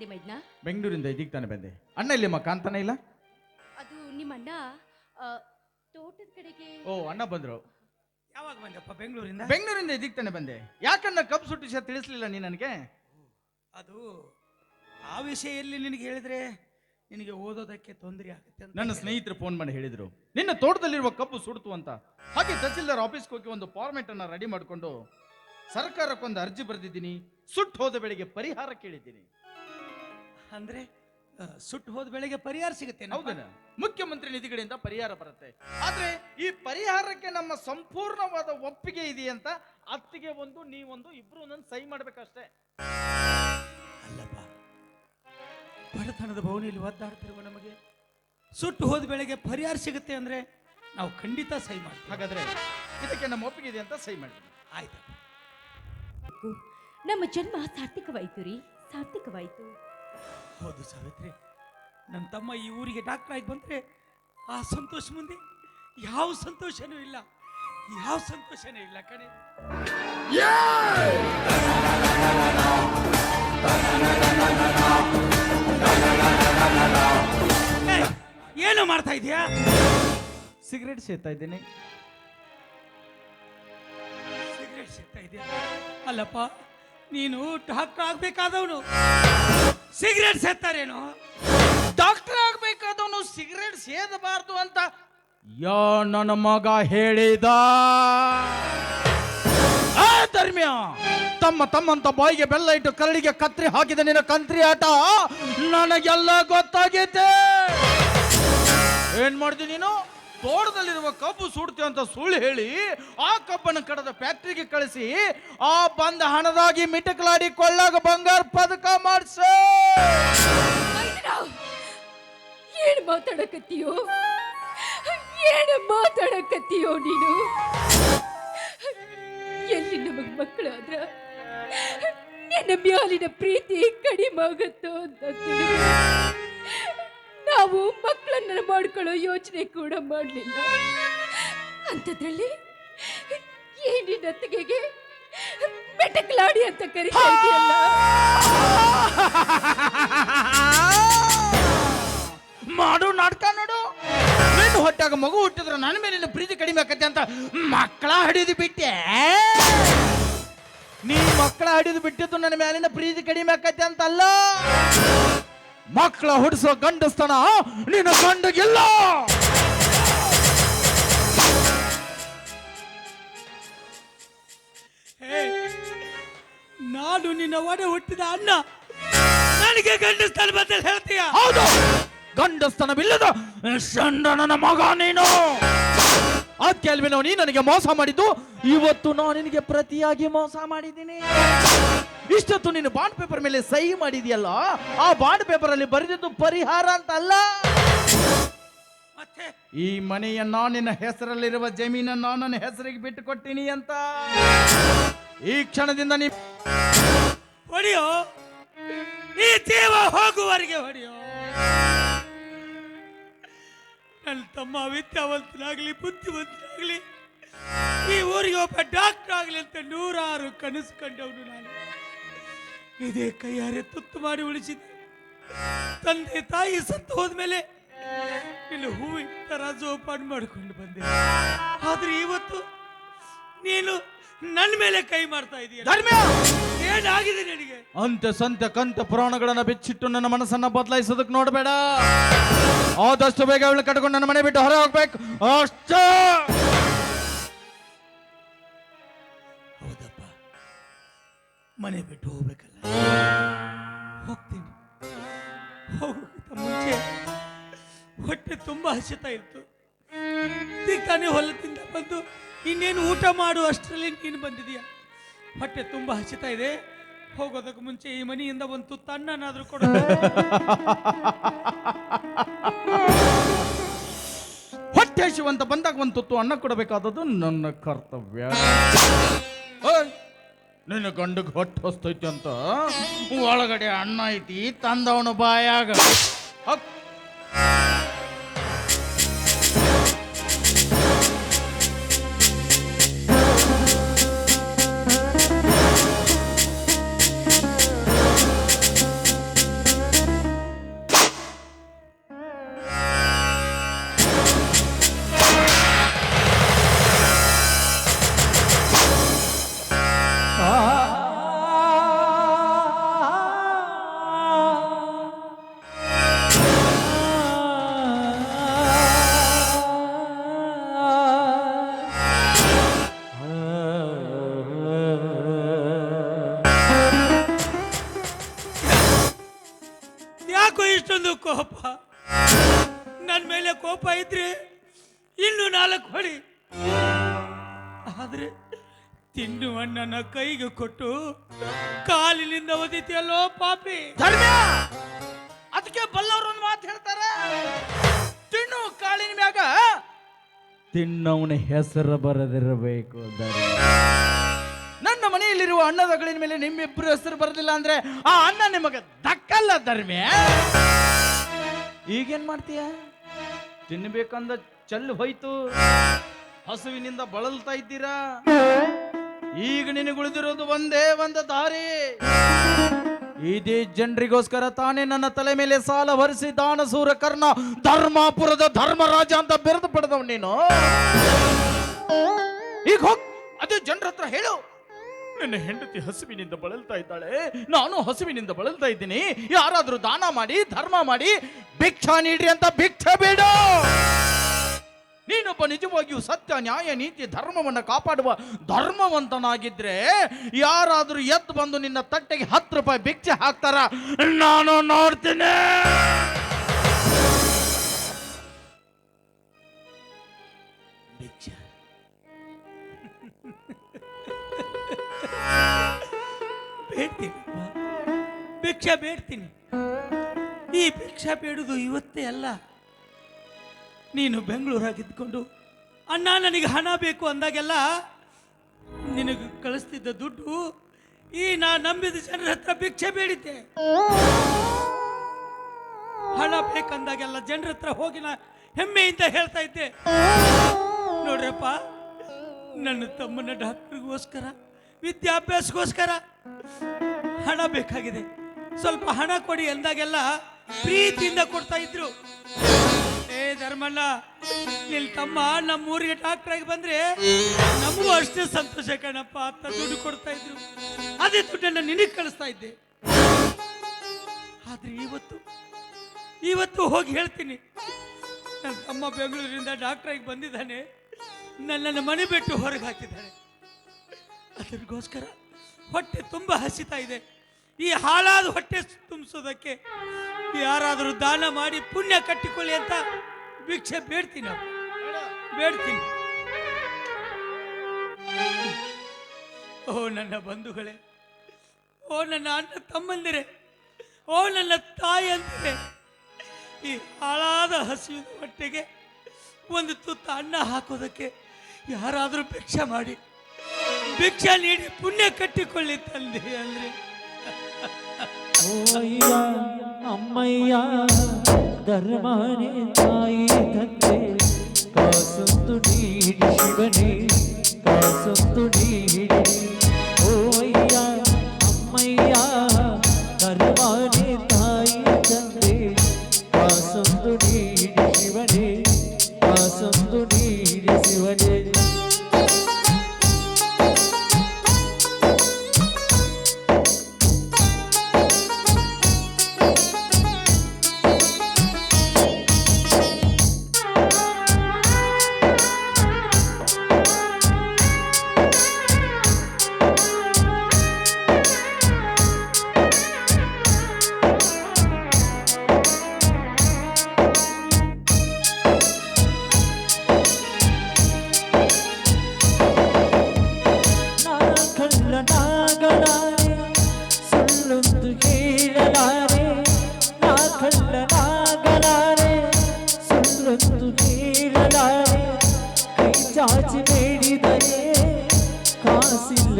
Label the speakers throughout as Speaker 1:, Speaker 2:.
Speaker 1: ಬಂದೆ ಮೈದ್ನ?
Speaker 2: ಬೆಂಗಳೂರಿಂದ ಇದೀಗ ತಾನೆ ಬಂದೆ. ಅಣ್ಣ ಇಲ್ಲಿಮ್ಮ ಕಾಣ್ತಾನೆ ಇಲ್ಲ?
Speaker 1: ಅದು ನಿಮ್ಮ ಅಣ್ಣ ಆ, ತೋಟದ ಕಡೆಗೆ
Speaker 2: ಓ ಅಣ್ಣ ಬಂದ್ರು.
Speaker 3: ಯಾವಾಗ ಬಂದಪ್ಪ ಬೆಂಗಳೂರಿಂದ?
Speaker 2: ಬೆಂಗಳೂರಿಂದ ಇದೀಗ ತಾನೆ ಬಂದೆ. ಯಾಕಣ್ಣ ಕಬ್ಬು ಸುಟ್ಟು ವಿಷಯ ತಿಳಿಸ್ಲಿಲ್ಲ ನೀ ನನಗೆ?
Speaker 3: ಅದು ಆ ವಿಷಯಲ್ಲಿ ನಿನಗೆ ಹೇಳಿದ್ರೆ ನಿನಗೆ ಓದೋದಕ್ಕೆ ತೊಂದರೆ ಆಗುತ್ತೆ ಅಂತ
Speaker 2: ನನ್ನ ಸ್ನೇಹಿತರು ಫೋನ್ ಮಾಡಿ ಹೇಳಿದ್ರು. ನಿನ್ನ ತೋಟದಲ್ಲಿರುವ ಕಬ್ಬು ಸುಡ್ತು ಅಂತ. ಹಾಗೆ ತಹಸೀಲ್ದಾರ್ ಆಫೀಸ್ಗೆ ಹೋಗಿ ಒಂದು ಫಾರ್ಮೆಟ್ ಅನ್ನ ರೆಡಿ ಮಾಡಿಕೊಂಡು ಸರ್ಕಾರಕ್ಕೊಂದು ಅರ್ಜಿ ಬರೆದಿದ್ದೀನಿ. ಸುಟ್ಟು ಹೋದ ಬೆಳೆಗೆ ಪರಿಹಾರ ಕೇಳಿದ್ದೀನಿ.
Speaker 3: ಅಂದ್ರೆ ಸುಟ್ಟು ಹೋದ ಬೆಳೆಗೆ ಪರಿಹಾರ ಸಿಗುತ್ತೆ
Speaker 2: ಹೌದನ? ಮುಖ್ಯಮಂತ್ರಿ ನಿಧಿಗಳಿಂದ ಪರಿಹಾರ ಬರುತ್ತೆ. ಆದ್ರೆ ಈ ಪರಿಹಾರಕ್ಕೆ ನಮ್ಮ ಸಂಪೂರ್ಣವಾದ ಒಪ್ಪಿಗೆ ಇದೆಯಂತ ಅತ್ತಿಗೆ ಒಂದು ನೀವೊಂದು ಇಬ್ರು ಒಂದೊಂದು ಸಹಿ ಮಾಡ್ಬೇಕಷ್ಟೇ.
Speaker 3: ಅಲ್ಲಪ್ಪ ಬಡತನದ ಭವನಿಯಲ್ಲಿ ಒದ್ದಾಡ್ತಿರುವ ನಮಗೆ ಸುಟ್ಟು ಹೋದ ಬೆಳೆಗೆ ಪರಿಹಾರ ಸಿಗುತ್ತೆ ಅಂದ್ರೆ ನಾವು ಖಂಡಿತ ಸಹಿ ಮಾಡ್ತೀವಿ.
Speaker 2: ಹಾಗಾದ್ರೆ ಇದಕ್ಕೆ ನಮ್ಮ ಒಪ್ಪಿಗೆ ಇದೆ ಅಂತ ಸಹಿ ಮಾಡ್ತೀವಿ.
Speaker 3: ಆಯ್ತು
Speaker 1: ನಮ್ಮ ಜನ್ಮ ಸಾರ್ಥಕವಾಯಿತು ರೀ ಸಾರ್ಥಕವಾಯಿತು.
Speaker 3: ಹೌದು ಸಾವಿತ್ರಿ. ನನ್ನ ತಮ್ಮ ಈ ಊರಿಗೆ ಡಾಕ್ಟರ್ ಆಗಿ ಬಂದರೆ ಆ ಸಂತೋಷ ಮುಂದೆ ಯಾವ ಸಂತೋಷನೂ ಇಲ್ಲ. ಯಾವ ಸಂತೋಷನೂ ಇಲ್ಲ ಕಣೆ. ಏನು ಮಾಡ್ತಾ ಇದೀಯಾ
Speaker 2: ಸಿಗರೇಟ್ ಸೇತಾ ಇದ್ದೀನಿ.
Speaker 3: ಸಿಗರೇಟ್ ಸೇತಾ ಇದೆಯಾ ಅಲ್ಲಪ್ಪ ನೀನು ಡಾಕ್ಟರ್ ಆಗ್ಬೇಕಾದವನು. ಸಿಗರೇಟ್ ಸೇತಾರೇನು
Speaker 2: ಡಾಕ್ಟರ್ ಆಗ್ಬೇಕಾದವನು ಸಿಗರೇಟ್ ಸೇದಬಾರ್ದು ಅಂತ ಯಾ ನನ್ನ ಮಗ ಹೇಳಿದ. ಆ ಧರ್ಮ್ಯ, ತಮ್ಮ ತಮ್ಮಂತ ಬಾಯಿಗೆ ಬೆಲ್ಲ ಇಟ್ಟು ಕರಡಿಗೆ ಕತ್ರಿ ಹಾಕಿದ ನಿನ್ನ ಕಂತ್ರಿ ಆಟ ನನಗೆಲ್ಲ ಗೊತ್ತಾಗೈತೆ. ಏನ್ ಮಾಡ್ದಿ ನೀನು? ತೋಟದಲ್ಲಿರುವ ಕಬ್ಬು ಸುಡ್ತೀವಿ ಅಂತ ಸುಳ್ಳು ಹೇಳಿ ಆ ಕಬ್ಬನ್ನು ಕಡದ ಫ್ಯಾಕ್ಟ್ರಿಗೆ ಕಳಿಸಿ, ಆ ಬಂದ ಹಣದಾಗಿ ಮಿಟಕಲಾಡಿ ಕೊಳ್ಳಾಗ ಬಂಗಾರ ಪದಕ ಮಾಡಿಸ.
Speaker 1: ಏನು ಮಾತಾಡಕತ್ತೀಯೋ? ಏನು ಮಾತಾಡಕತ್ತೀಯೋ ನೀನು? ಎಲ್ಲಿ ನಮಗ್ ಮಕ್ಕಳಾದ್ರ? ನನ್ನ ಮ್ಯಾಲಿನ ಪ್ರೀತಿ ಕಡಿಮೆ ಆಗತ್ತೋ ಅಂತ ನಾವು ಮಕ್ಕಳನ್ನ ಮಾಡ್ಕೊಳ್ಳೋ ಯೋಚನೆ ಕೂಡ ಮಾಡಲಿಲ್ಲ. ಅಂಥದ್ರಲ್ಲಿ ಏನಿನ ಅತ್ತಿಗೆಗೆ ಬೆಟಕ್ಲಾಡಿ ಅಂತ ಕರೀತಾ ಇದೆಯಲ್ಲ?
Speaker 2: ಮಾಡು ನಾಟಕ ನೋಡು. ನಿನ್ನ ಹೊಟ್ಟಾಗ ಮಗು ಹುಟ್ಟಿದ್ರೆ ನನ್ನ ಮೇಲೆ ನಿನ್ನ ಪ್ರೀತಿ ಕಡಿಮೆ ಆಕತ್ತೆ ಅಂತ ಮಕ್ಕಳ ಹಿಡಿದು ಬಿಟ್ಟೆ. ನೀ ಮಕ್ಕಳ ಹಿಡಿದು ಬಿಟ್ಟಿದ್ದು ನನ್ನ ಮೇಲಿನ ಪ್ರೀತಿ ಕಡಿಮೆ ಆಕತ್ತೆ ಅಂತಲ್ಲ? ಮಕ್ಕಳ ಹುಡ್ಸೋ ಗಂಡಸ್ತನ ನಿನ್ನ ಗಂಡಗಿಲ್ಲ!
Speaker 3: ನಾನು ನಿನ್ನ ಒಡೆ ಹುಟ್ಟಿದ ಅಣ್ಣ. ನನಗೆ ಗಂಡಸ್ತನ ಬದಲು ಹೇಳ್ತೀಯ?
Speaker 2: ಹೌದು ಗಂಡಸ್ತನವಿಲ್ಲದ ಷಂಡನನ ಮಗ ನೀನು. ಅದ್ಕೆಲ್ವೇನೋ ನೀ ನನಗೆ ಮೋಸ ಮಾಡಿದ್ದು? ಇವತ್ತು ನಾನು ನಿನಗೆ ಪ್ರತಿಯಾಗಿ ಮೋಸ ಮಾಡಿದ್ದೀನಿ. ಇಷ್ಟೊತ್ತು ನೀನು ಬಾಂಡ್ ಪೇಪರ್ ಮೇಲೆ ಸಹಿ ಮಾಡಿದೆಯಲ್ಲ ಆ ಬಾಂಡ್ ಪೇಪರ್ ಅಲ್ಲಿ ಬರೆದಿದ್ದು ಪರಿಹಾರ ಅಂತ ಅಲ್ಲ
Speaker 3: ಮತ್ತೆ?
Speaker 2: ಈ ಮನೆಯನ್ನ ನಿನ್ನ ಹೆಸರಲ್ಲಿರುವ ಜಮೀನನ್ನ ನನ್ನ ಹೆಸರಿಗೆ ಬಿಟ್ಟು ಕೊಟ್ಟಿನಿ ಅಂತ. ಈ ಕ್ಷಣದಿಂದ ನೀ
Speaker 3: ಹೊಡಿಯೋ? ಈ ಜೀವ ಹೋಗುವವರೆಗೆ ಹೊಡಿಯೋ? ನನ್ನ ತಮ್ಮ ವಿದ್ಯಾವಂತನಾಗ್ಲಿ ಬುದ್ಧಿವಂತನಾಗ್ಲಿ ಈ ಊರಿಗೆ ಒಬ್ಬ ಡಾಕ್ಟರ್ ಆಗ್ಲಿ ಅಂತ ನೂರಾರು ಕನಸು ಕಂಡವನು ನಾನು. ಇದೇ ಕೈಯಾರೆ ತುತ್ತು ಮಾಡಿ ಉಳಿಸಿದೆ. ತಂದೆ ತಾಯಿ ಸತ್ತು ಹೋದ್ಮೇಲೆ ಇಲ್ಲಿ ಹೂವಿನ ತರ ಜೋಪಾನ ಮಾಡ್ಕೊಂಡು ಬಂದೆ. ಆದ್ರೆ ಇವತ್ತು ನೀನು ನನ್ನ ಮೇಲೆ ಕೈ ಮಾಡ್ತಾ ಇದೀಯ.
Speaker 2: ಧರ್ಮ
Speaker 3: ಏನಾಗಿದೆ ನಿನಗೆ?
Speaker 2: ಅಂತ ಸಂತ್ಯ ಕಂತ ಪುರಾಣಗಳನ್ನ ಬಿಚ್ಚಿಟ್ಟು ನನ್ನ ಮನಸ್ಸನ್ನ ಬದಲಾಯಿಸೋದಕ್ಕೆ ನೋಡಬೇಡ. ಆದಷ್ಟು ಬೇಗ ಅವಳು ಕಟ್ಕೊಂಡು ನನ್ನ ಮನೆ ಬಿಟ್ಟು ಹೊರ ಹೋಗ್ಬೇಕು. ಅಷ್ಟ!
Speaker 3: ಮನೆ ಬಿಟ್ಟು ಹೋಗ್ಬೇಕಲ್ಲ. ಹೋಗ್ತೀನಿ. ಹೋಗೋಕ್ಕಿಂತ ಮುಂಚೆ ಹೊಟ್ಟೆ ತುಂಬ ಹಸಿತಾ ಇತ್ತು. ತಾನೇ ಹೊಲದಿಂದ ಬಂದು ಇನ್ನೇನು ಊಟ ಮಾಡು, ಅಷ್ಟರಲ್ಲಿ ನೀನು ಬಂದಿದೀಯ ಹೊಟ್ಟೆ ತುಂಬ ಹಸಿತಾ ಇದೆ. ಹೋಗೋದಕ್ಕೆ ಮುಂಚೆ ಈ ಮನೆಯಿಂದ ಒಂದು ತುತ್ತು ಅನ್ನನಾದ್ರೂ ಕೊಡು.
Speaker 2: ಹೊಟ್ಟೆ ಹಸಿವಂತ ಬಂದಾಗ ಒಂದು ತುತ್ತು ಅನ್ನ ಕೊಡಬೇಕಾದದ್ದು ನನ್ನ ಕರ್ತವ್ಯ. ನಿನ್ನ ಗಂಡಗ್ ಹೊಟ್ಟೆ ಹೊಸ್ತೈತಿ ಅಂತ ಒಳಗಡೆ ಅಣ್ಣ ಐತಿ ತಂದವನು ಬಾಯಾಗ.
Speaker 3: ಅಷ್ಟೊಂದು ಕೋಪ. ನನ್ನ ಮೇಲೆ ಕೋಪ ಇದ್ರೆ ಇನ್ನು ನಾಲ್ಕು ಹೊಡಿ. ಆದ್ರೆ ತಿಂಡು ನನ್ನ ಕೈಗೆ ಕೊಟ್ಟು ಕಾಲಿನಿಂದ ಒದಿತಿಯಲ್ಲೋ ಪಾಪಿ.
Speaker 2: ಧರ್ಮ ಅದಕ್ಕೆ ಬಲ್ಲವರು ಒಂದು ಮಾತು ಹೇಳ್ತಾರೆ. ತಿನ್ನು ಕಾಲಿನ ಮ್ಯಾಗ. ತಿನ್ನವನ ಹೆಸರು ಬರದಿರಬೇಕು ಧರ್ಮ ನನ್ನ ಮನೆಯಲ್ಲಿರುವ ಅಣ್ಣದಗಳಿನ ಮೇಲೆ ನಿಮ್ಮಿಬ್ಬರು ಹೆಸರು ಬರಲಿಲ್ಲ ಅಂದ್ರೆ ಆ ಅಣ್ಣ ನಿಮಗೆ ದಕ್ಕಲ್ಲ ಧರ್ಮ ಈಗೇನ್ ಮಾಡ್ತೀಯ? ತಿನ್ಬೇಕಂದ ಚೆಲ್ಲು ಹೋಯ್ತು. ಹಸುವಿನಿಂದ ಬಳಲ್ತಾ ಇದ್ದೀರಾ? ಈಗ ನಿನಗುಳಿದಿರೋದು ಒಂದೇ ಒಂದು ದಾರಿ. ಇದೇ ಜನರಿಗೋಸ್ಕರ ತಾನೇ ನನ್ನ ತಲೆ ಮೇಲೆ ಸಾಲ ಭರಿಸಿ ದಾನಸೂರ ಕರ್ಣ ಧರ್ಮಾಪುರದ ಧರ್ಮರಾಜ ಅಂತ ಬೆರೆದು ಪಡೆದವ್ ನೀನು? ಈಗ ಹೋಗ್, ಅದು ಜನರ ಹತ್ರ ಹೇಳು. ನನ್ನ ಹೆಂಡತಿ ಹಸುವಿನಿಂದ ಬಳಲ್ತಾ ಇದ್ದಾಳೆ? ನಾನು ಹಸುವಿನಿಂದ ಬಳಲ್ತಾ ಇದ್ದೀನಿ. ಯಾರಾದ್ರೂ ದಾನ ಮಾಡಿ, ಧರ್ಮ ಮಾಡಿ, ಭಿಕ್ಷಾ ನೀಡ್ರಿ ಅಂತ ಭಿಕ್ಷೆ ಬೇಡ. ನೀನೊಬ್ಬ ನಿಜವಾಗಿಯೂ ಸತ್ಯ, ನ್ಯಾಯ, ನೀತಿ, ಧರ್ಮವನ್ನು ಕಾಪಾಡುವ ಧರ್ಮವಂತನಾಗಿದ್ರೆ ಯಾರಾದ್ರೂ ಎದ್ದು ಬಂದು ನಿನ್ನ ತಟ್ಟೆಗೆ ಹತ್ತು ರೂಪಾಯಿ ಭಿಕ್ಷೆ ಹಾಕ್ತಾರ? ನಾನು ನೋಡ್ತೀನಿ.
Speaker 3: ಬೇಡ್ತೀನಿ. ಭಿಕ್ಷೆ ಬೇಡ್ತೀನಿ. ಈ ಭಿಕ್ಷೆ ಬೇಡುದು ಇವತ್ತೇ ಅಲ್ಲ. ನೀನು ಬೆಂಗಳೂರಾಗಿದ್ಕೊಂಡು ಅಣ್ಣ, ನನಗೆ ಹಣ ಬೇಕು ಅಂದಾಗೆಲ್ಲ ನಿನಗೆ ಕಳಿಸ್ತಿದ್ದ ದುಡ್ಡು, ಈ ನಾ ನಂಬಿದ ಜನರ ಹತ್ರ ಭಿಕ್ಷೆ ಬೇಡಿದ್ದೆ. ಹಣ ಬೇಕಂದಾಗೆಲ್ಲ ಜನರ ಹತ್ರ ಹೋಗಿ ನಾ ಹೆಮ್ಮೆಯಿಂದ ಹೇಳ್ತಾ ಇದ್ದೆ. ನೋಡ್ರಪ್ಪ, ನನ್ನ ತಮ್ಮನ ಡಾಕ್ಟರ್ಗೋಸ್ಕರ ವಿದ್ಯಾಭ್ಯಾಸಕ್ಕೋಸ್ಕರ ಹಣ ಬೇಕಾಗಿದೆ. ಸ್ವಲ್ಪ ಹಣ ಕೊಡಿ ಅಂದಾಗೆಲ್ಲ ಪ್ರೀತಿಯಿಂದ ಕೊಡ್ತಾ ಇದ್ರು. ಏ ಧರ್ಮಣ್ಣ, ನಿಲ್ ತಮ್ಮ ನಮ್ಮ ಊರಿಗೆ ಡಾಕ್ಟರ್ ಆಗಿ ಬಂದ್ರೆ ನಮಗೂ ಅಷ್ಟೇ ಸಂತೋಷ ಕಣಪ್ಪ ಅಂತ ದುಡ್ಡು ಕೊಡ್ತಾ ಇದ್ರು. ಅದೇ ದುಡ್ಡನ್ನು ನಿನಗೆ ಕಳಿಸ್ತಾ ಇದ್ದೆ. ಆದ್ರೆ ಇವತ್ತು ಇವತ್ತು ಹೋಗಿ ಹೇಳ್ತೀನಿ. ನನ್ನ ತಮ್ಮ ಬೆಂಗಳೂರಿಂದ ಡಾಕ್ಟರ್ ಆಗಿ ಬಂದಿದ್ದಾನೆ. ನನ್ನನ್ನು ಮನೆ ಬಿಟ್ಟು ಹೊರಗೆ ಹಾಕಿದ್ದಾನೆ ಅದಕ್ಕೋಸ್ಕರ ಹೊಟ್ಟೆ ತುಂಬ ಹಸಿತಾ ಇದೆ ಈ ಹಾಳಾದ ಹೊಟ್ಟೆ ತುಂಬಿಸೋದಕ್ಕೆ ಯಾರಾದರೂ ದಾನ ಮಾಡಿ ಪುಣ್ಯ ಕಟ್ಟಿಕೊಳ್ಳಿ ಅಂತ ಭಿಕ್ಷೆ ಬೇಡ್ತೀನಿ. ಬೇಡ್ತೀನಿ ಓ ನನ್ನ ಬಂಧುಗಳೇ, ಓ ನನ್ನ ಅಣ್ಣ ತಮ್ಮಂದಿರೇ, ಓ ನನ್ನ ತಾಯಂದಿರೇ, ಈ ಹಾಳಾದ ಹಸಿವಿನ ಹೊಟ್ಟೆಗೆ ಒಂದು ತುತ್ತ ಅನ್ನ ಹಾಕೋದಕ್ಕೆ ಯಾರಾದರೂ ಭಿಕ್ಷೆ ಮಾಡಿ ಭಿಕ್ಷೆ ನೀಡಿ ಪುಣ್ಯ ಕಟ್ಟಿಕೊಳ್ಳಿ ತಂದೆ ಅಂದ್ರೆ.
Speaker 4: ಓಯ್ಯ ಅಮ್ಮಯ್ಯ, ಧರ್ಮನೇ ತಾಯಿ ತಂದೆ. ಕಾಸೊಂದು ನೀಡಿ ಶಿವನೇ ಕಾಸೊಂದು ನೀಡಿ.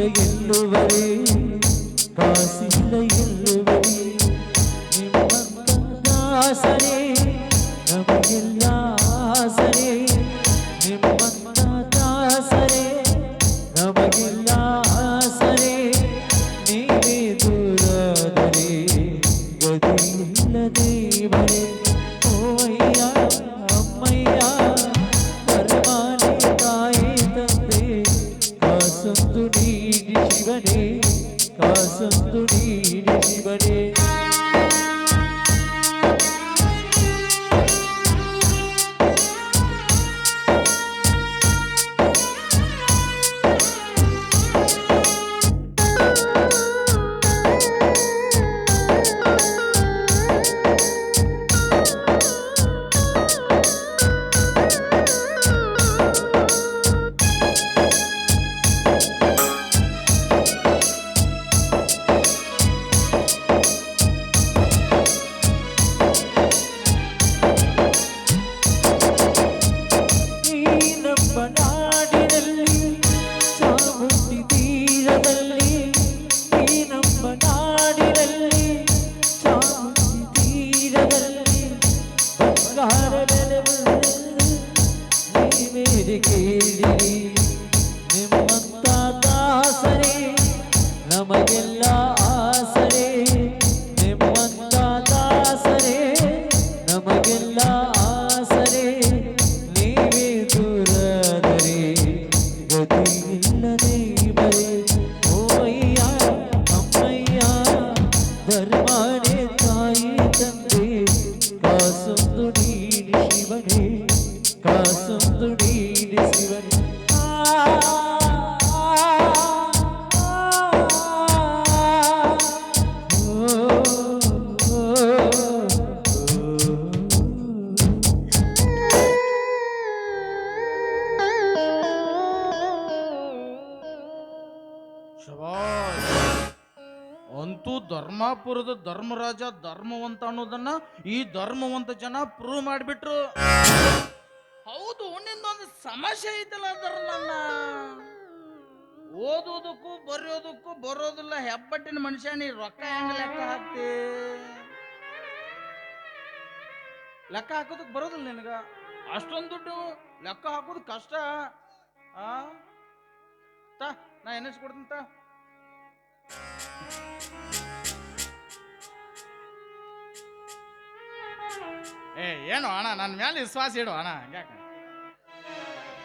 Speaker 4: ಕಾಸಿಲ್ಲ ಎನ್ನುವರೆ ಕಾಸಿಲ್ಲ ಎನ್ನುವರೆ ನಿಮ್ಮಂತ ದಾಸರೇ ಕಾಸೊಂದು
Speaker 2: ಅಂತೂ ಧರ್ಮಾಪುರದ ಧರ್ಮರಾಜ ಧರ್ಮವಂತ ಅನ್ನೋದನ್ನ ಈ ಧರ್ಮವಂತ ಜನ ಪ್ರೂವ್ ಮಾಡಿಬಿಟ್ರು. ಹೌದು ನಿಂದೊಂದು ಸಮಸ್ಯೆ ಐತಲ್ಲ ಅದರಲ್ಲ ಓದೋದಕ್ಕೂ ಬರೆಯೋದಕ್ಕೂ ಬರೋದಿಲ್ಲ, ಹೆಬ್ಬಟ್ಟಿನ ಮನುಷ್ಯ, ನೀ ರೊಕ್ಕ ಹೆಂಗ ಲೆಕ್ಕ ಹಾಕ್ತಿ? ಲೆಕ್ಕ ಹಾಕೋದಕ್ಕೆ ಬರೋದಿಲ್ಲ ನಿನಗ? ಅಷ್ಟೊಂದು ದುಡ್ಡು ಲೆಕ್ಕ ಹಾಕೋದು ಕಷ್ಟ. ಆ? ತ, ನಾ ಎನ್ನಿಸ್ಕೊಡ್ತೀನಿ ತಾ. ಏ, ಏನು ಅಣ್ಣ ನನ್ನ ಮೇಲೆ ವಿಶ್ವಾಸ ಇಡು ಅಣ್ಣ ಯಾಕೆ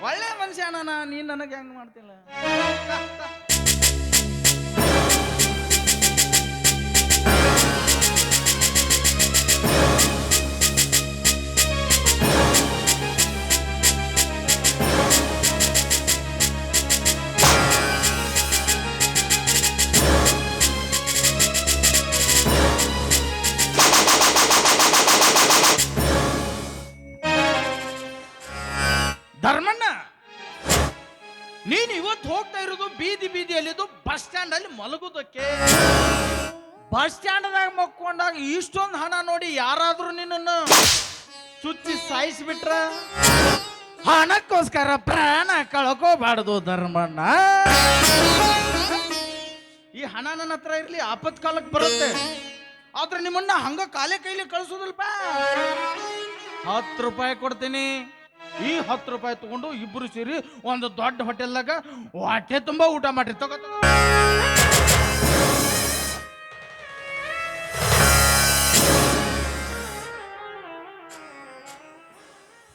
Speaker 2: ಒಳ್ಳೆ ಮನುಷ್ಯ ಅಣ್ಣ ನೀನು ನನಗೆ ಹೆಂಗ್ ಮಾಡ್ತಿಲ್ಲ? ಹೋಗ್ತಾ ಇರೋದು ಬೀದಿ ಬೀದಿಯಲ್ಲಿದ್ದು ಬಸ್ ಸ್ಟ್ಯಾಂಡ್ ಅಲ್ಲಿ ಮಲಗುದಕ್ಕೆ. ಬಸ್ ಸ್ಟ್ಯಾಂಡ್ದಾಗ ಮಕ್ಕೊಂಡಾಗ ಇಷ್ಟೊಂದು ಹಣ ನೋಡಿ ಯಾರಾದ್ರೂ ನಿನ್ನನ್ನು ಚುಚ್ಚಿ ಸಾಯಿಸ್ಬಿಟ್ರ? ಹಣಕ್ಕೋಸ್ಕರ ಪ್ರಾಣ ಕಳ್ಕೋಬಾರ್ದು ಧರ್ಮಣ್ಣ. ಈ ಹಣ ನನ್ನ ಹತ್ರ ಇರ್ಲಿ ಆಪತ್ ಕಾಲಕ್ಕೆ ಬರುತ್ತೆ. ಆದ್ರೆ ನಿಮ್ಮನ್ನ ಹಂಗ ಕಾಲೇ ಕೈಲಿ ಕಳಿಸೋದಿಲ್ಪ? ಹತ್ತು ರೂಪಾಯಿ ಕೊಡ್ತೀನಿ. ಈ ಹತ್ತು ರೂಪಾಯಿ ತಗೊಂಡು ಇಬ್ರು ಸೇರಿ ಒಂದು ದೊಡ್ಡ ಹೋಟೆಲ್ದಾಗ ಹೊಟ್ಟೆ ತುಂಬಾ ಊಟ ಮಾಡ್ರಿ. ತಗೋ.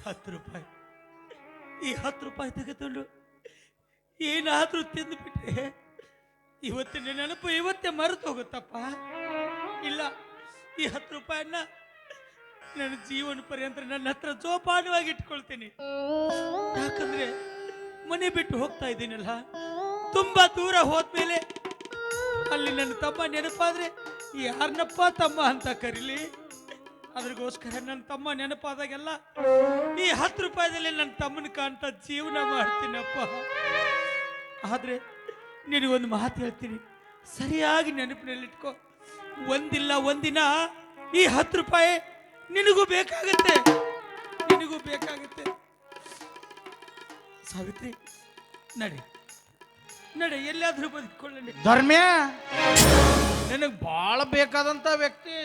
Speaker 3: ಹತ್ತು ರೂಪಾಯಿ. ಈ ಹತ್ತು ರೂಪಾಯಿ ತೆಗೆದುಕೊಂಡು ಏನಾದ್ರೂ ತಿಂದುಬಿಟ್ರೆ ಇವತ್ತಿನ ನೆನಪು ಇವತ್ತೇ ಮರೆತು ಹೋಗುತ್ತಪ್ಪ ಇಲ್ಲ, ಈ ಹತ್ತು ರೂಪಾಯನ್ನ ನನ್ನ ಜೀವನ ಪರ್ಯಂತ ನನ್ನ ಹತ್ರ ಜೋಪಾನವಾಗಿ ಇಟ್ಕೊಳ್ತೀನಿ. ಯಾಕಂದ್ರೆ ಮನೆ ಬಿಟ್ಟು ಹೋಗ್ತಾ ಇದ್ದೀನಲ್ಲ, ತುಂಬಾ ದೂರ ಹೋದ್ಮೇಲೆ ಅಲ್ಲಿ ನನ್ನ ತಮ್ಮ ನೆನಪಾದ್ರೆ ಯಾರನ್ನಪ್ಪ ತಮ್ಮ ಅಂತ ಕರೀಲಿ? ಅದ್ರಗೋಸ್ಕರ ನನ್ನ ತಮ್ಮ ನೆನಪಾದಾಗೆಲ್ಲ, ಈ ಹತ್ತು ರೂಪಾಯಿದಲ್ಲಿ ನನ್ನ ತಮ್ಮನ ಕಾಣ್ತಾ ಜೀವನ ಮಾಡ್ತೀನಪ್ಪ. ಆದ್ರೆ ನಿನಗೊಂದು ಮಾತು ಹೇಳ್ತೀನಿ, ಸರಿಯಾಗಿ ನೆನಪಿನಲ್ಲಿಟ್ಕೋ. ಒಂದಿಲ್ಲ ಒಂದಿನ ಈ ಹತ್ತು ರೂಪಾಯಿ ನಿನಗೂ ಬೇಕಾಗುತ್ತೆ. ನಿನಗೂ ಬೇಕಾಗುತ್ತೆ. ಸಾವಿತ್ರಿ, ನಡಿ. ನಡಿ, ಎಲ್ಲಾದ್ರೂ ಬದುಕೊಳ್ಳಿ
Speaker 2: ಧರ್ಮ್ಯ, ನಿನಗೆ ಬಹಳ ಬೇಕಾದಂತ ವ್ಯಕ್ತಿ.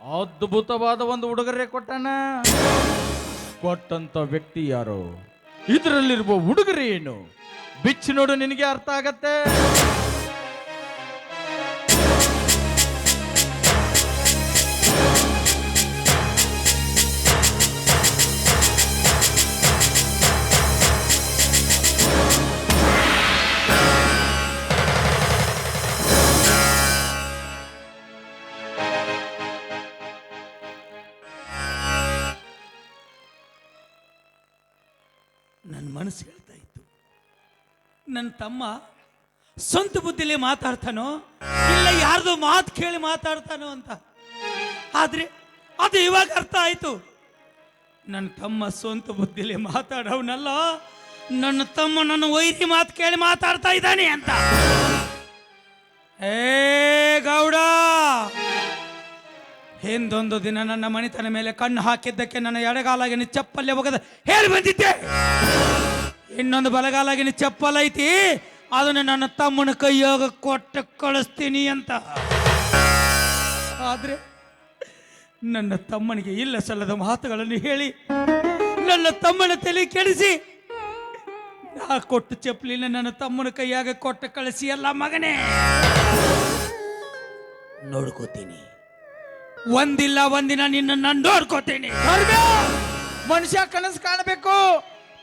Speaker 2: ಅದ್ಭುತವಾದ ಒಂದು ಉಡುಗೊರೆ ಕೊಟ್ಟಣ ಕೊಟ್ಟಂತ ವ್ಯಕ್ತಿ ಯಾರು? ಇದರಲ್ಲಿರುವ ಉಡುಗೊರೆ ಏನು? ಬಿಚ್ಚಿ ನೋಡು, ನಿನಗೆ ಅರ್ಥ ಆಗತ್ತೆ.
Speaker 3: ನನ್ನ ತಮ್ಮ ಸ್ವಂತ ಬುದ್ಧಿಲಿ ಮಾತಾಡ್ತಾನೋ? ಇಲ್ಲ ಯಾರ್ದು ಮಾತು ಕೇಳಿ ಮಾತಾಡ್ತಾನೋ ಅಂತ. ಆದ್ರೆ ಅದು ಇವಾಗ ಅರ್ಥ ಆಯ್ತು. ನನ್ನ ತಮ್ಮ ಸ್ವಂತ ಬುದ್ಧಿಲಿ ಮಾತಾಡವನಲ್ಲ, ನನ್ನ ತಮ್ಮ ನನ್ನ ವೈರಿ ಮಾತು ಕೇಳಿ ಮಾತಾಡ್ತಾ ಇದ್ದಾನೆ ಅಂತ. ಏ ಗೌಡ, ಹಿಂದೊಂದು ದಿನ ನನ್ನ ಮನೆತನ ಮೇಲೆ ಕಣ್ಣು ಹಾಕಿದ್ದಕ್ಕೆ ನನ್ನ ಎಡಗಾಲಾಗಿನ ಚಪ್ಪಲ್ಲೇ ಹೋಗದ ಹೇಳಿ ಬಂದಿದ್ದೆ. ಇನ್ನೊಂದು ಬಲಗಾಲಾಗಿನ ಚಪ್ಪಲ್ ಐತಿ. ಅದನ್ನ ನನ್ನ ತಮ್ಮನ ಕೈಯಾಗ ಕೊಟ್ಟು ಕಳಿಸ್ತೀನಿ ಅಂತ. ಆದ್ರೆ ನನ್ನ ತಮ್ಮನಿಗೆ ಇಲ್ಲ ಸಲ್ಲದ ಮಾತುಗಳನ್ನು ಹೇಳಿ ನನ್ನ ತಮ್ಮನ ತಲೆ ಕೆಡಿಸಿ ನಾ ಕೊಟ್ಟು ಚಪ್ಪಲಿನ ನನ್ನ ತಮ್ಮನ ಕೈಯಾಗ ಕೊಟ್ಟು ಕಳಿಸಿ ಅಲ್ಲ ಮಗನೇ. ನೋಡ್ಕೋತೀನಿ. ಒಂದಿಲ್ಲ ಒಂದಿನ ನಿನ್ನ ನಾನು ನೋಡ್ಕೋತೀನಿ
Speaker 2: ಮನುಷ್ಯ ಕನಸು ಕಾಣಬೇಕು.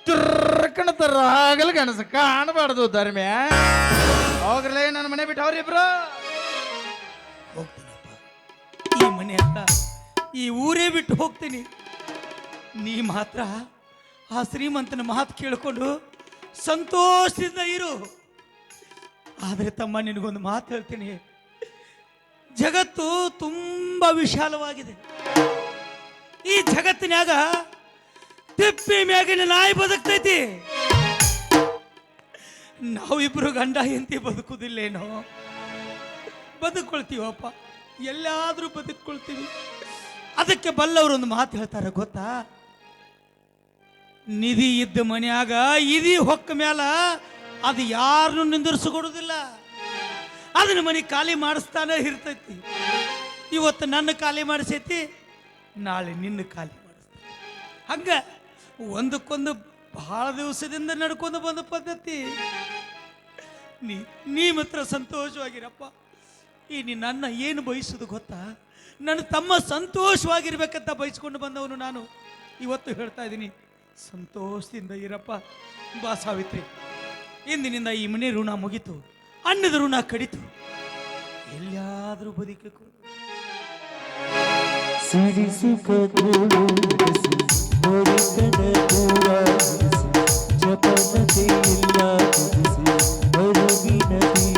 Speaker 2: ತಿರ್ಕಣ ತರ ರಾಗಲ್ ಕನಸ ಕಾಣಬಾರ್ದು ಧರ್ಮ್ಯ ಹೋಗ್ರಲೇ ನನ್ನ ಮನೆ ಬಿಟ್ಟು ಅವ್ರಿಬ್ರು.
Speaker 3: ಹೋಗ್ತೀನಪ್ಪ. ಈ ಮನೆ ಅಂತ ಈ ಊರೇ ಬಿಟ್ಟು ಹೋಗ್ತೀನಿ. ನೀ ಮಾತ್ರ ಆ ಶ್ರೀಮಂತನ ಮಾತು ಕೇಳಿಕೊಂಡು ಸಂತೋಷದಿಂದ ಇರು. ಆದರೆ ತಮ್ಮ, ನಿನಗೊಂದು ಮಾತು ಹೇಳ್ತೀನಿ. ಜಗತ್ತು ತುಂಬ ವಿಶಾಲವಾಗಿದೆ. ಈ ಜಗತ್ತಿನಾಗ ತಿಪ್ಪಿ ಮ್ಯಾಗಿನ ನಾಯಿ ಬದುಕ್ತೈತಿ. ನಾವಿಬ್ರು ಗಂಡ ಹೆಂಡತಿ ಬದುಕುದಿಲ್ಲೇನೋ. ಬದುಕೊಳ್ತೀವಪ್ಪ ಎಲ್ಲಾದ್ರೂ ಬದುಕೊಳ್ತೀವಿ ಅದಕ್ಕೆ ಬಲ್ಲವರು ಒಂದು ಮಾತು ಹೇಳ್ತಾರೆ, ಗೊತ್ತಾ? ನಿಧಿ ಇದ್ದ ಮನ್ಯಾಗ, ಇದಿ ಹೊಕ್ಕ ಮ್ಯಾಲ ಅದು ಯಾರನ್ನು ನಿಂದಿರಿಸ್ಕೊಡುದಿಲ್ಲ. ಅದನ್ನ ಮನೆ ಖಾಲಿ ಮಾಡಿಸ್ತಾನೆ ಇರ್ತೈತಿ. ಇವತ್ತು ನನ್ನ ಖಾಲಿ ಮಾಡಿಸೈತಿ, ನಾಳೆ ನಿನ್ನ ಖಾಲಿ ಮಾಡಿಸ್ತೀನಿ. ಹಂಗ ಒಂದಕ್ಕೊಂದು ಬಹಳ ದಿವಸದಿಂದ ನಡ್ಕೊಂಡು ಬಂದ ಪದ್ಧತಿ. ನೀ ನೀ ಮಾತ್ರ ಸಂತೋಷವಾಗಿರಪ್ಪ. ಈ ನನ್ನ ಏನು ಬಯಸುದು ಗೊತ್ತಾ? ನನ್ನ ತಮ್ಮ ಸಂತೋಷವಾಗಿರ್ಬೇಕಂತ ಬಯಸ್ಕೊಂಡು ಬಂದವನು ನಾನು. ಇವತ್ತು ಹೇಳ್ತಾ ಇದ್ದೀನಿ, ಸಂತೋಷದಿಂದ ಇರಪ್ಪ. ಬಾ ಸಾವಿತ್ರಿ, ಇಂದಿನಿಂದ ಈ ಮನೆ ಋಣ ಮುಗಿತು, ಅನ್ನದ ಋಣ ಕಡಿತು. ಎಲ್ಲಿಯಾದರೂ ಬದುಕಬೇಕು
Speaker 4: ಸಿಡಿಸುಕ ಧೂಳು ಬಿಡಿಸಿ, ಹೊಡಿಕಡ